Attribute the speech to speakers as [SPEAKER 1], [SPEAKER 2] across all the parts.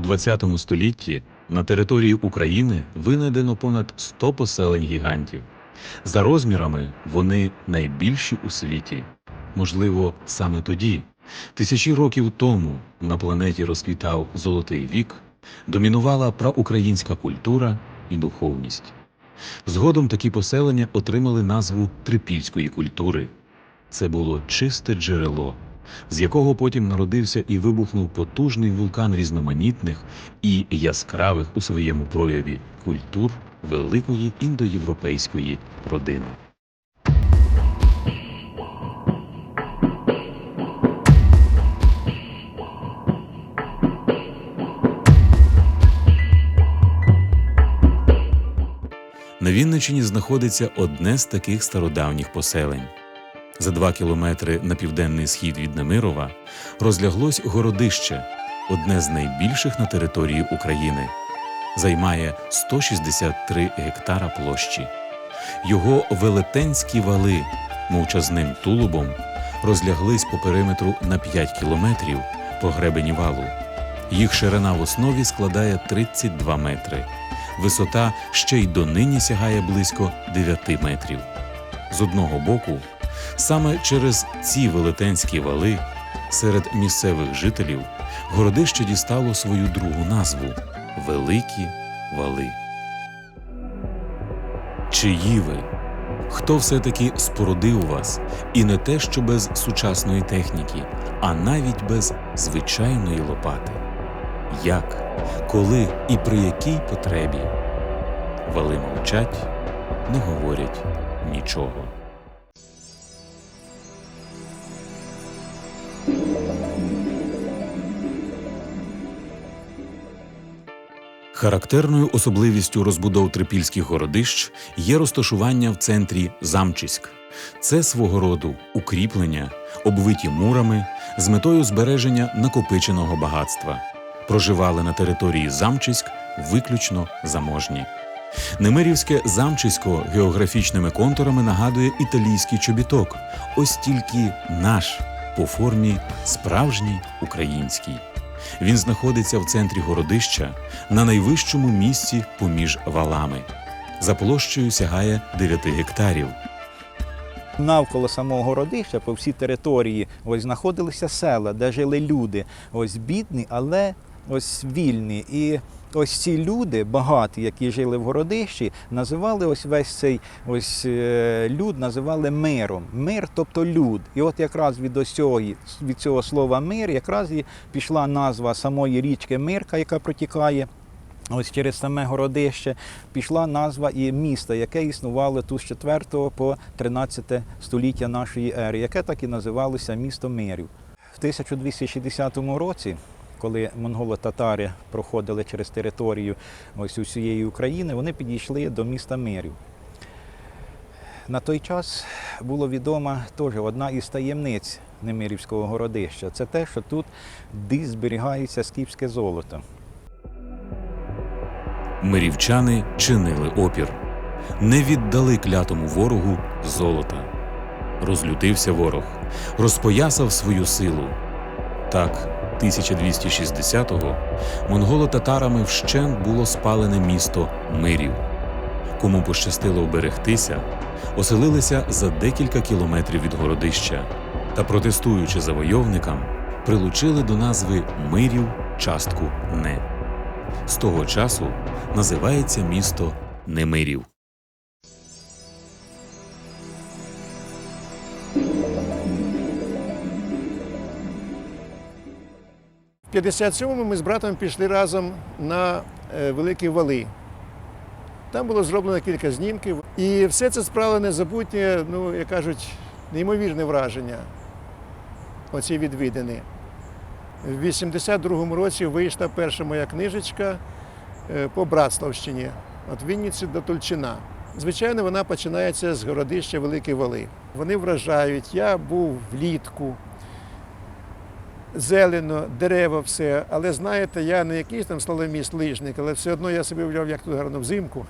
[SPEAKER 1] ХХ столітті на території України винайдено понад 100 поселень гігантів. За розмірами вони найбільші у світі. Можливо, саме тоді, тисячі років тому, на планеті розквітав золотий вік, домінувала праукраїнська культура і духовність. Згодом такі поселення отримали назву трипільської культури. Це було чисте джерело, з якого потім народився і вибухнув потужний вулкан різноманітних і яскравих у своєму прояві культур великої індоєвропейської родини. На Вінниччині знаходиться одне з таких стародавніх поселень. За два кілометри на південний схід від Немирова розляглось городище, одне з найбільших на території України. Займає 163 гектара площі. Його велетенські вали мовчазним тулубом розляглись по периметру на 5 кілометрів по гребені валу. Їх ширина в основі складає 32 метри. Висота ще й донині сягає близько 9 метрів. З одного боку, саме через ці велетенські вали серед місцевих жителів городище дістало свою другу назву Великі Вали. Чиї ви? Хто все-таки спородив вас, і не те, що без сучасної техніки, а навіть без звичайної лопати? Як, коли і при якій потребі? Вали мовчать, не говорять нічого. Характерною особливістю розбудов трипільських городищ є розташування в центрі Замчиськ. Це свого роду укріплення, обвиті мурами з метою збереження накопиченого багатства. Проживали на території Замчиськ виключно заможні. Немирівське замчисько географічними контурами нагадує італійський чобіток, ось тільки наш по формі справжній український. Він знаходиться в центрі городища на найвищому місці поміж валами. За площею сягає 9 гектарів.
[SPEAKER 2] Навколо самого городища по всій території ось знаходилися села, де жили люди. Ось бідні, але ось вільні. І ось ці люди, багаті, які жили в городищі, називали ось весь цей ось е, люд, називали миром. Мир, тобто люд. І от якраз від ось цього, від цього слова мир, якраз і пішла назва самої річки Мирка, яка протікає. Ось через саме городище пішла назва і міста, яке існувало тут з 4 по 13 століття нашої ери, яке так і називалося місто Мирів. В 1260 році, коли монголо-татари проходили через територію ось усієї України, вони підійшли до міста Мирів. На той час було відома теж одна із таємниць Немирівського городища. Це те, що тут десь зберігається скіфське золото.
[SPEAKER 1] Мирівчани чинили опір, не віддали клятому ворогу золота. Розлютився ворог, розпоясав свою силу. Так, 1260-го монголо-татарами вщент було спалене місто Мирів. Кому пощастило вберегтися, оселилися за декілька кілометрів від городища та, протестуючи завойовникам, прилучили до назви Мирів частку Не. З того часу називається місто Немирів.
[SPEAKER 3] 57-му ми з братом пішли разом на е, Великі Вали. Там було зроблено кілька знімків. І все це справило незабутнє, ну, як кажуть, неймовірне враження. Оці відвідини. В 82-му році вийшла перша моя книжечка е, по Братславщині від Вінниці до Тульчина. Звичайно, вона починається з городища Великі Вали. Вони вражають. Я був влітку, зелено, дерева, все. Але знаєте, я не якийсь там слаломіст лижник, але все одно я собі уявляв, як тут гарно взимку.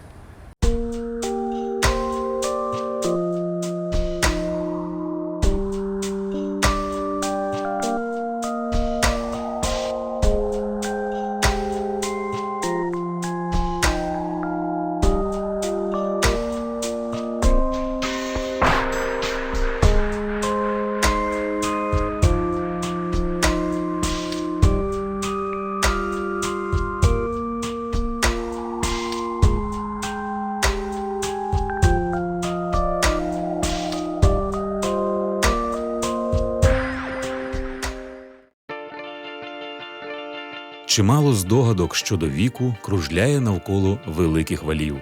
[SPEAKER 1] Чимало здогадок щодо віку кружляє навколо великих валів.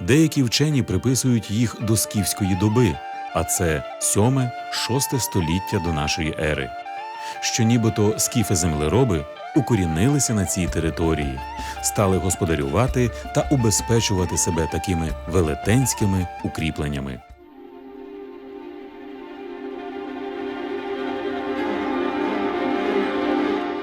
[SPEAKER 1] Деякі вчені приписують їх до скіфської доби, а це 7-6 століття до нашої ери. Що нібито скіфи-землероби укорінилися на цій території, стали господарювати та убезпечувати себе такими велетенськими укріпленнями.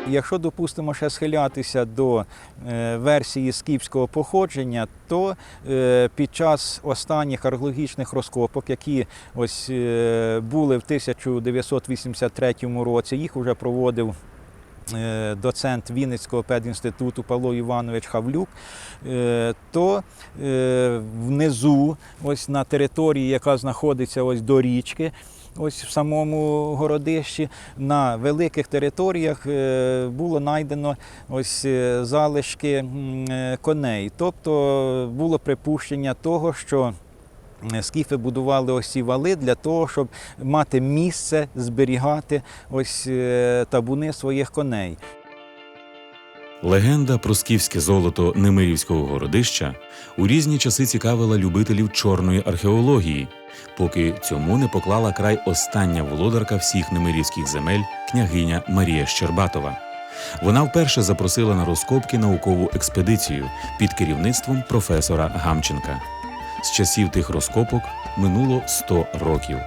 [SPEAKER 2] Якщо, допустимо, ще схилятися до е, версії скіфського походження, то е, під час останніх археологічних розкопок, які ось е, були в 1983 році, їх вже проводив доцент Вінницького педінституту Павло Іванович Хавлюк, е, то е, внизу, ось на території, яка знаходиться ось до річки, ось в самому городищі, на великих територіях е, було знайдено ось е, залишки е, коней. Тобто було припущення того, що е, Скіфи будували ось ці вали для того, щоб мати місце зберігати ось е, табуни своїх коней.
[SPEAKER 1] Легенда про скіфське золото Немирівського городища у різні часи цікавила любителів чорної археології, поки цьому не поклала край остання володарка всіх немирівських земель княгиня Марія Щербатова. Вона вперше запросила на розкопки наукову експедицію під керівництвом професора Гамченка. З часів тих розкопок минуло 100 років.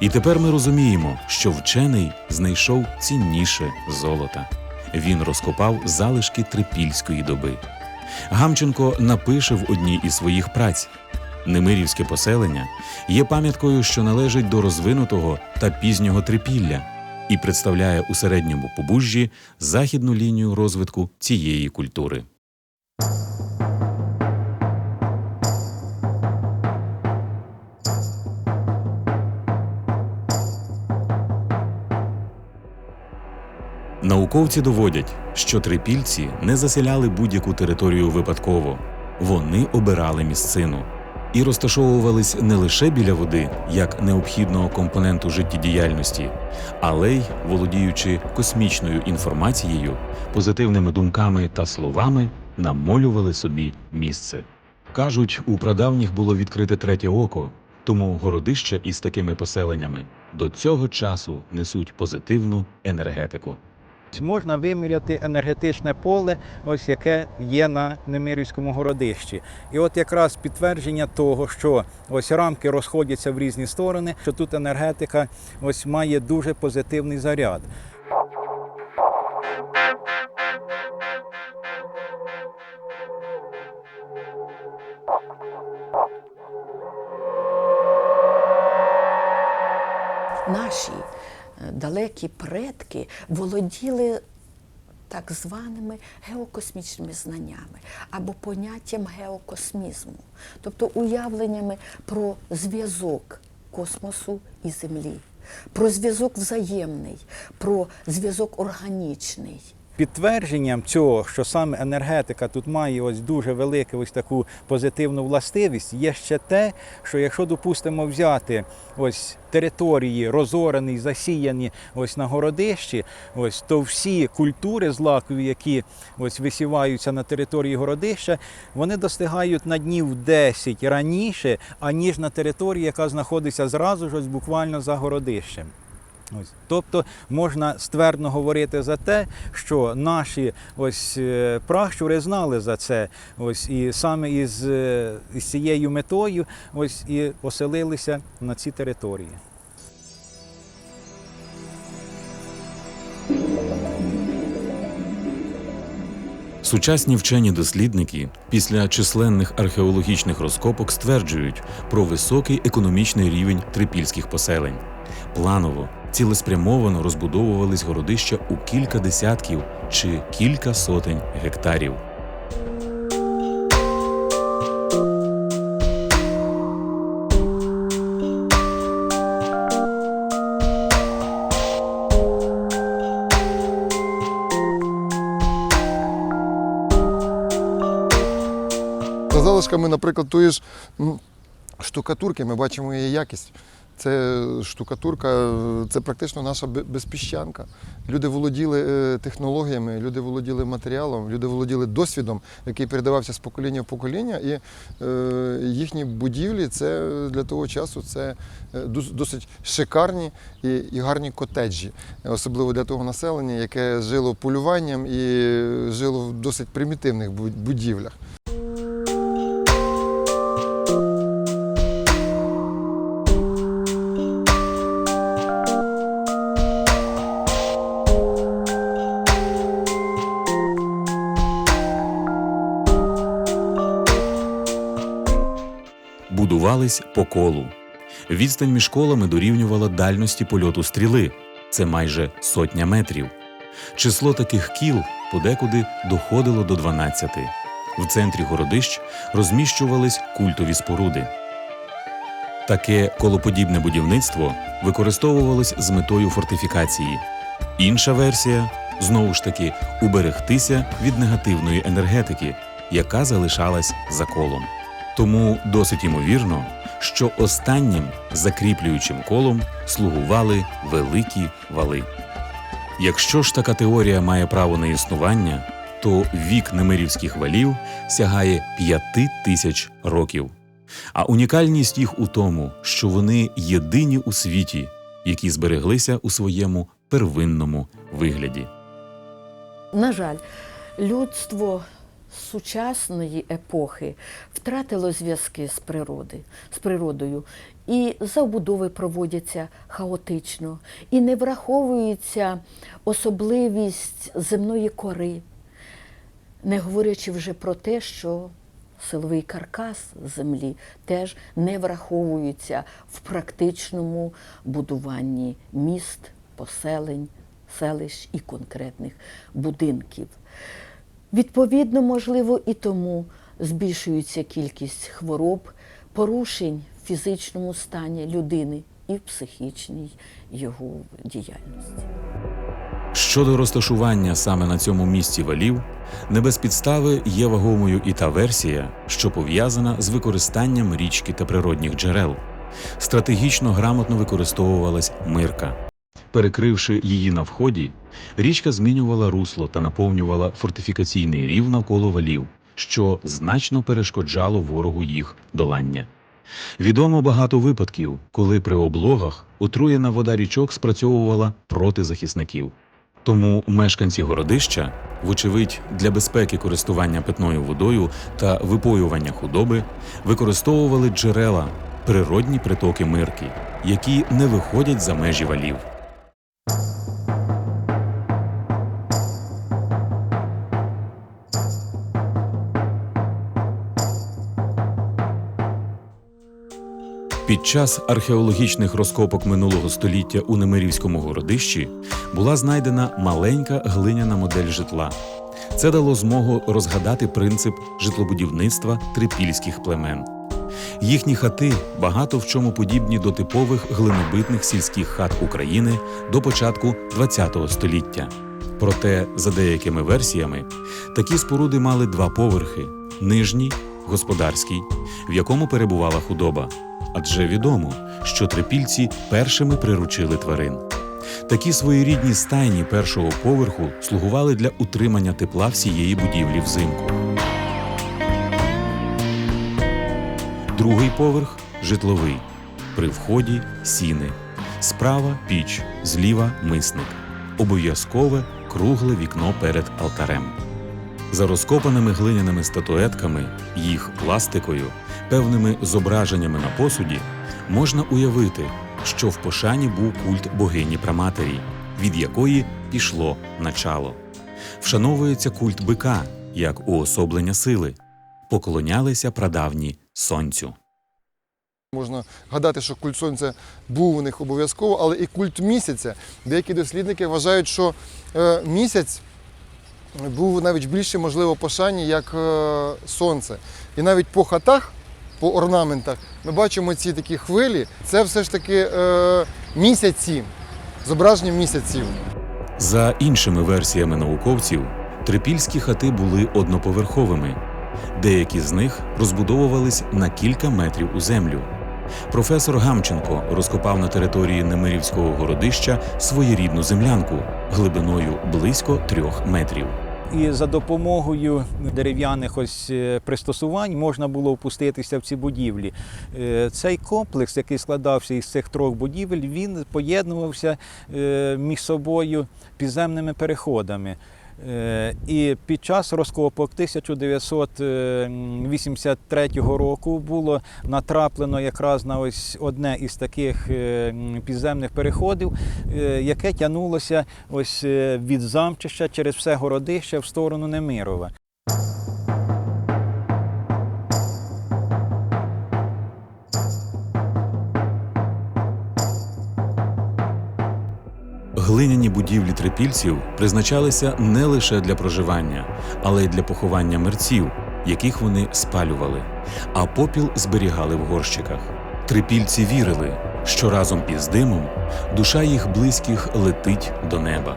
[SPEAKER 1] І тепер ми розуміємо, що вчений знайшов цінніше золота. Він розкопав залишки трипільської доби. Гамченко напише в одній із своїх праць: Немирівське поселення є пам'яткою, що належить до розвинутого та пізнього трипілля і представляє у середньому побужжі західну лінію розвитку цієї культури. Науковці доводять, що трипільці не заселяли будь-яку територію випадково, вони обирали місцину і розташовувались не лише біля води як необхідного компоненту життєдіяльності, але й володіючи космічною інформацією, позитивними думками та словами, намолювали собі місце. Кажуть, у прадавніх було відкрите третє око, тому городища із такими поселеннями до цього часу несуть позитивну енергетику.
[SPEAKER 2] Можна виміряти енергетичне поле, ось яке є на Немирівському городищі. І от якраз підтвердження того, що ось рамки розходяться в різні сторони, що тут енергетика ось має дуже позитивний заряд.
[SPEAKER 4] наші далекі предки володіли так званими геокосмічними знаннями або поняттям геокосмізму, тобто уявленнями про зв'язок космосу і Землі, про зв'язок взаємний, про зв'язок органічний.
[SPEAKER 2] Підтвердженням цього, що саме енергетика тут має ось дуже велику ось таку позитивну властивість, є ще те, що якщо допустимо взяти ось території розорені, засіяні ось на городищі, ось то всі культури злакові, які ось висіваються на території городища, вони достигають на днів 10 раніше, аніж на території, яка знаходиться зразу ж ось буквально за городищем. Ось. Тобто можна ствердно говорити за те, що наші ось е, пращури знали за це, ось і саме із, е, із цією метою ось і оселилися на ці території.
[SPEAKER 1] Сучасні вчені дослідники після численних археологічних розкопок стверджують про високий економічний рівень трипільських поселень. Планово, цілеспрямовано розбудовувались городища у кілька десятків чи кілька сотень гектарів.
[SPEAKER 5] За залишками, наприклад, тої ж штукатурки ми бачимо її якість. Це штукатурка, це практично наша безпіщанка. Люди володіли е, технологіями, люди володіли матеріалом, люди володіли досвідом, який передавався з покоління в покоління. І е, їхні будівлі це для того часу це е, досить шикарні і, і гарні котеджі, особливо для того населення, яке жило полюванням і жило в досить примітивних будівлях.
[SPEAKER 1] Будувались по колу. Відстань між колами дорівнювала дальності польоту стріли це майже сотня метрів. Число таких кіл подекуди доходило до 12. В центрі городищ розміщувались культові споруди. Таке колоподібне будівництво використовувалось з метою фортифікації. Інша версія знову ж таки уберегтися від негативної енергетики, яка залишалась за колом. Тому досить ймовірно, що останнім закріплюючим колом слугували великі вали. Якщо ж така теорія має право на існування, то вік немирівських валів сягає п'яти тисяч років. А унікальність їх у тому, що вони єдині у світі, які збереглися у своєму первинному вигляді.
[SPEAKER 4] На жаль, людство сучасної епохи втратило зв'язки з природи, з природою, і забудови проводяться хаотично, і не враховується особливість земної кори, не говорячи вже про те, що силовий каркас землі теж не враховується в практичному будуванні міст, поселень, селищ і конкретних будинків. Відповідно, можливо, і тому збільшується кількість хвороб, порушень в фізичному стані людини і в психічній його діяльності.
[SPEAKER 1] Щодо розташування саме на цьому місці валів, не без підстави є вагомою і та версія, що пов'язана з використанням річки та природних джерел. Стратегічно грамотно використовувалась мирка. Перекривши її на вході, річка змінювала русло та наповнювала фортифікаційний рів навколо валів, що значно перешкоджало ворогу їх долання. Відомо багато випадків, коли при облогах отруєна вода річок спрацьовувала проти захисників. Тому мешканці городища, вочевидь, для безпеки користування питною водою та випоювання худоби використовували джерела, природні притоки мирки, які не виходять за межі валів. Під час археологічних розкопок минулого століття у Немирівському городищі була знайдена маленька глиняна модель житла. Це дало змогу розгадати принцип житлобудівництва трипільських племен. Їхні хати багато в чому подібні до типових глинобитних сільських хат України до початку ХХ століття. Проте, за деякими версіями, такі споруди мали два поверхи: нижній господарський, в якому перебувала худоба. Адже відомо, що трипільці першими приручили тварин. Такі своєрідні стайні першого поверху слугували для утримання тепла всієї будівлі взимку. Другий поверх житловий. При вході сіни. Справа піч, зліва мисник. Обов'язкове кругле вікно перед алтарем. За розкопаними глиняними статуетками, їх пластикою, певними зображеннями на посуді, можна уявити, що в Пошані був культ богині Праматері, від якої пішло начало. Вшановується культ бика як уособлення сили, поклонялися прадавні сонцю.
[SPEAKER 5] Можна гадати, що культ сонця був у них обов'язково, але і культ місяця. Деякі дослідники вважають, що е, місяць був навіть більше, можливо, пошані, як е, сонце. І навіть по хатах, по орнаментах, ми бачимо ці такі хвилі. Це все ж таки е, місяці, зображення місяців.
[SPEAKER 1] За іншими версіями науковців, трипільські хати були одноповерховими. Деякі з них розбудовувались на кілька метрів у землю. Професор Гамченко розкопав на території Немирівського городища своєрідну землянку глибиною близько трьох метрів.
[SPEAKER 2] І за допомогою дерев'яних ось е, пристосувань можна було впуститися в ці будівлі. Е, Цей комплекс, який складався із цих трьох будівель, він поєднувався е, між собою підземними переходами. Е, І під час розкопок 1983 року було натраплено якраз на ось одне із таких е, підземних переходів, е, яке тягнулося ось від замчища через все городище в сторону Немирова.
[SPEAKER 1] Глиняні будівлі трипільців призначалися не лише для проживання, але й для поховання мерців, яких вони спалювали, а попіл зберігали в горщиках. Трипільці вірили, що разом із димом душа їх близьких летить до неба.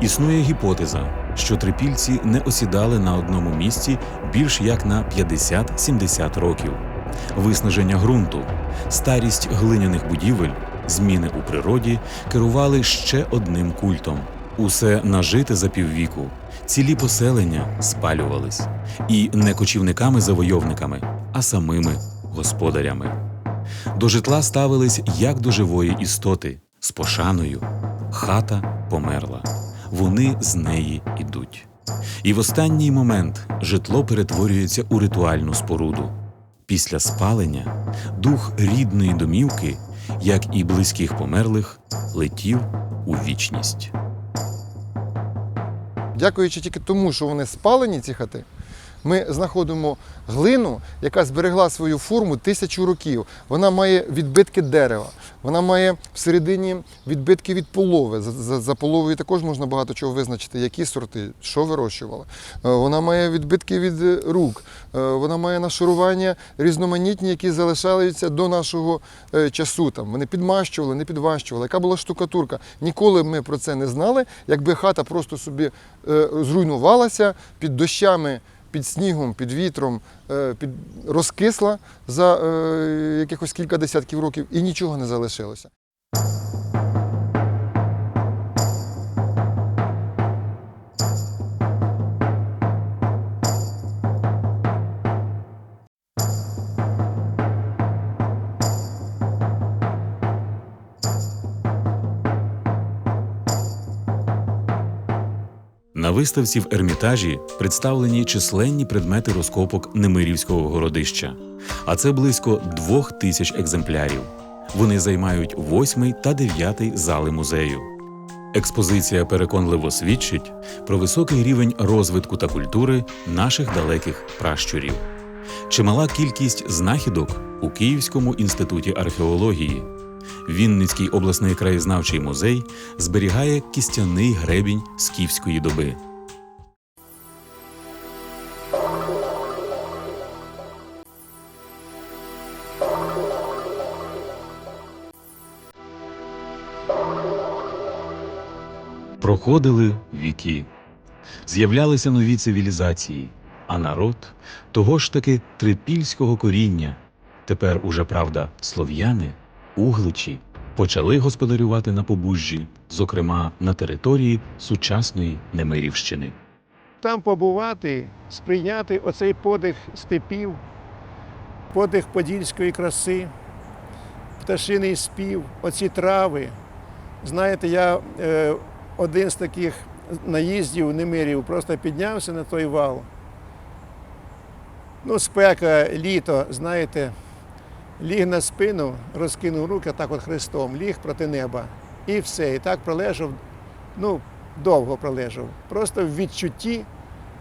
[SPEAKER 1] Існує гіпотеза, що трипільці не осідали на одному місці більш як на 50-70 років. Виснаження ґрунту, старість глиняних будівель, зміни у природі керували ще одним культом. Усе нажите за піввіку, цілі поселення спалювались і не кочівниками-завойовниками, а самими господарями. До житла ставились як до живої істоти з пошаною. Хата померла, вони з неї ідуть. І в останній момент житло перетворюється у ритуальну споруду. Після спалення дух рідної домівки, як і близьких померлих, летів у вічність.
[SPEAKER 5] Дякуючи тільки тому, що вони спалені, ці хати, ми знаходимо глину, яка зберегла свою форму тисячу років. Вона має відбитки дерева, вона має всередині відбитки від полови. За, за, за половою також можна багато чого визначити, які сорти, що вирощували. Е, Вона має відбитки від рук, е, вона має нашарування різноманітні, які залишаються до нашого е, часу. Там вони підмащували, не підмащували. Яка була штукатурка? Ніколи ми про це не знали. Якби хата просто собі зруйнувалася під дощами, під снігом, під вітром, е, під розкисла за е, якихось кілька десятків років і нічого не залишилося.
[SPEAKER 1] На виставці в Ермітажі представлені численні предмети розкопок Немирівського городища, а це близько двох тисяч екземплярів. Вони займають восьмий та дев'ятий зали музею. Експозиція переконливо свідчить про високий рівень розвитку та культури наших далеких пращурів. Чимала кількість знахідок у Київському інституті археології. Вінницький обласний краєзнавчий музей зберігає кістяний гребінь скіфської доби. Проходили віки, з'являлися нові цивілізації, а народ того ж таки трипільського коріння, тепер уже правда слов'яни, угличі, почали господарювати на Побужжі, зокрема на території сучасної Немирівщини.
[SPEAKER 3] Там побувати, сприйняти оцей подих степів, подих подільської краси, пташиний спів, оці трави. Знаєте, я е, один з таких наїздів Немирів просто піднявся на той вал. Ну, спека, літо, знаєте, ліг на спину, розкинув руки так от хрестом, ліг проти неба. І все. І так пролежав, ну, довго пролежав. Просто в відчутті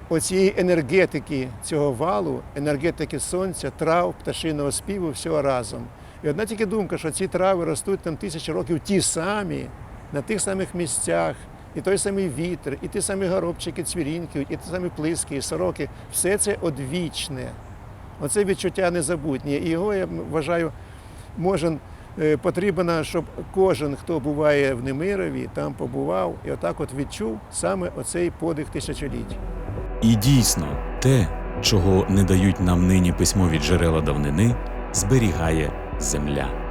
[SPEAKER 3] оцієї енергетики цього валу, енергетики сонця, трав, пташиного співу, всього разом. І одна тільки думка, що ці трави ростуть там тисячі років ті самі, на тих самих місцях, і той самий вітер, і ті самі горобчики, цвірінки, і ті самі плиски, і сороки, все це одвічне. Оце відчуття незабутнє. І його, я вважаю, можна е, потрібно, щоб кожен, хто буває в Немирові, там побував і отак от відчув саме оцей подих тисячоліть.
[SPEAKER 1] І дійсно, те, чого не дають нам нині письмові джерела давнини, зберігає земля.